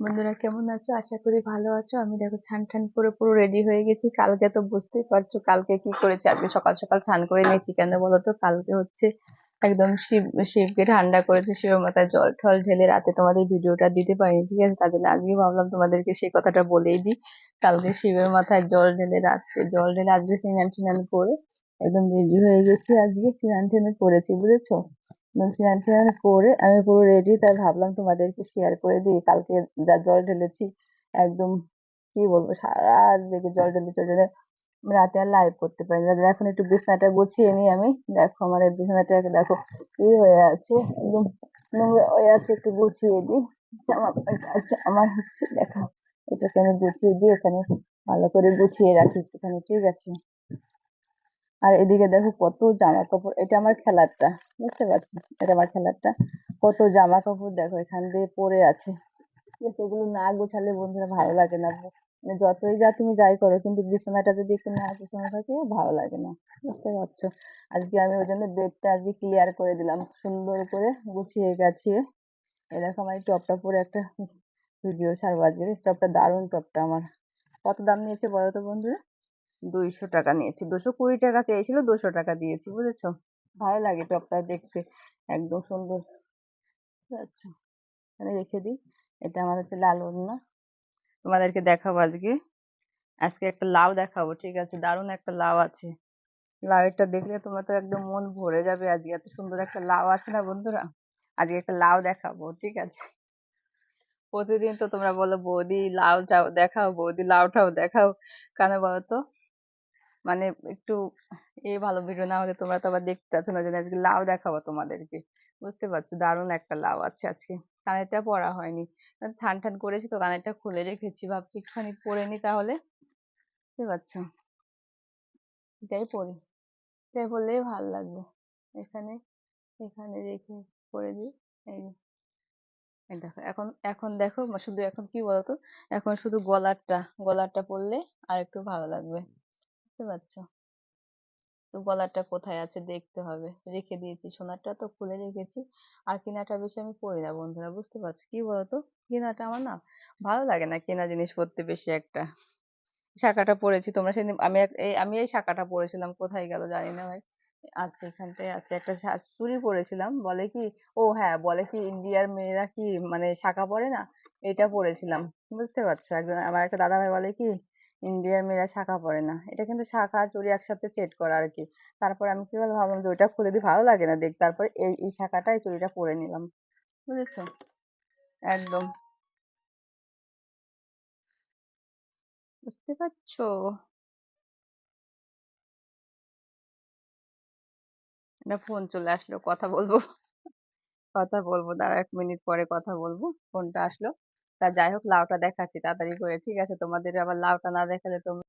বন্ধুরা কেমন আছো? আশা করি ভালো আছো। আমি দেখো ছান ঠান করে পুরো রেডি হয়ে গেছি। কালকে তো বুঝতেই পারছ কালকে কি করেছি? আজকে সকাল সকাল স্নান করে নিয়েছি কেন বলো তো? কালকে হচ্ছে একদম শিব, শিবকে ঠান্ডা করেছে, শিবের মাথায় জল ঠল ঢেলে রাতে তোমাদের ভিডিওটা দিতে পারিনি, ঠিক আছে? তার জন্য আজকে ভাবলাম তোমাদেরকে সেই কথাটা বলেই দিই। কালকে শিবের মাথায় জল ঢেলে রাত্রে জল ঢেলে আজকে স্নান টিনান করে একদম রেডি হয়ে গেছি আজকে। স্নান টিনান করেছি, বুঝেছ? স্নান করে আমি পুরো রেডি তাই ভাবলাম তোমাদেরকে শেয়ার করে দিই। কালকে যা জল ঢেলেছি, একদম কি বলব, সারা জেগে জল ঢেলেছি, ওই রাতে আর লাইভ করতে পারি না। এখন একটু বিছানাটা গুছিয়ে নিই আমি। দেখো, আমার এই বিছানাটা দেখো ই হয়ে আছে, একদম নোংরা হয়ে আছে, একটু গুছিয়ে দিই। আছে আমার হচ্ছে, দেখো, এটাকে আমি গুছিয়ে দিই, এখানে ভালো করে গুছিয়ে রাখি একটুখানি, ঠিক আছে? আর এদিকে দেখো কত জামা কাপড় এটা আমার খেলারটা, বুঝতে পারছ? এটা আমার খেলারটা। কত জামা কাপড় দেখো, এখান দিয়ে পড়ে আছে। সেগুলো না গোছালে বন্ধুরা ভালো লাগে না। মানে যতই যা তুমি যাই করো, কিন্তু বিছানাটা যদি একটু না গোছানো থাকে, ভালো লাগে না, বুঝতে পারছ? আজকে আমি ওই জন্য বেডটা আজকে ক্লিয়ার করে দিলাম, সুন্দর করে গুছিয়ে গাছিয়ে। এরকম এই টপটা পরে একটা ভিডিও ছাড়বো আজকে টপটা দারুণ টপটা আমার। কত দাম নিয়েছে বলো তো বন্ধুরা? দুইশো টাকা নিয়েছি। দুশো কুড়ি টাকা চেয়েছিল, দুশো টাকা দিয়েছি, বুঝেছ? ভালো লাগে টপটা দেখতে, একদম সুন্দর। আচ্ছা এখানে রেখে দিই। এটা আমার হচ্ছে লাল ওড়না। তোমাদেরকে দেখাবো আজকে। আজকে একটা লাউ দেখাবো, ঠিক আছে? দারুণ একটা লাউ আছে। লাউটা দেখলে তোমার তো একদম মন ভরে যাবে আজকে। এত সুন্দর একটা লাউ আছে না বন্ধুরা? আজকে একটা লাউ দেখাবো, ঠিক আছে? প্রতিদিন তো তোমরা বলো, বৌদি লাউটাও দেখাও, বৌদি লাউটাও দেখাও। কেন বলো তো? মানে একটু এ ভালো ভিডিও না হলে তোমরা তো আবার দেখতে পাচ্ছ না জন্য আজকে লাউ দেখাবো তোমাদেরকে। বুঝতে পারছ? দারুণ একটা লাউ আছে আজকে। কানেরটা পরা হয়নি। ছান ঠান করেছি তো কানেরটা খুলে রেখেছি। ভাবছি একটুখানি পরে নি তাহলে। বুঝতে পারছ? এটাই পরি। এটাই পরলেই ভালো লাগবে। এখানে এখানে রেখে পরে দিই। এই যে। দেখো, এখন এখন দেখো, শুধু এখন কি বলতো? এখন শুধু গলারটা গলারটা পরলে আর একটু ভালো লাগবে। বুঝতে পারছ? তো গলারটা কোথায় আছে দেখতে হবে। রেখে দিয়েছি সোনারটা, তো খুলে রেখেছি। আর কেনাটা বেশি আমি পরি না, বন্ধুরা, বুঝতে পারছ? কি বলতো? কেনাটা আমার না ভালো লাগে না কেনা জিনিস পরতে বেশি একটা। শাখাটা পরেছি তোমরা সেদিন, আমি এই আমি এই শাখাটা পরেছিলাম, কোথায় গেল জানি না ভাই। আচ্ছা এখানটায় আছে। একটা চুড়ি পরেছিলাম, বলে কি, ও হ্যাঁ বলে কি ইন্ডিয়ার মেয়েরা কি মানে শাখা পরে না? এটা পরেছিলাম, বুঝতে পারছ? একজন, আমার একটা দাদা ভাই বলে কি ইন্ডিয়ার মেয়েরা শাখা পরে না। এটা কিন্তু শাখা, চুড়ি একসাথে সেট করা আর কি তারপর আমি কি বলে ভাবলাম যে ওইটা খুলে দিই, ভালো লাগে না দেখ তারপর এই এই শাখাটা, এই চুড়িটা পরে নিলাম। বুঝেছ? একদম। বুঝতে পারছ? একটা ফোন চলে আসলো, কথা বলব। কথা বলব, দাঁড়াও এক মিনিট পরে কথা বলব, ফোনটা আসলো। তা যাই হোক, লাউটা দেখাচ্ছি, তাড়াতাড়ি করে। ঠিক আছে, তোমাদের আবার লাউটা না দেখালে তোমরা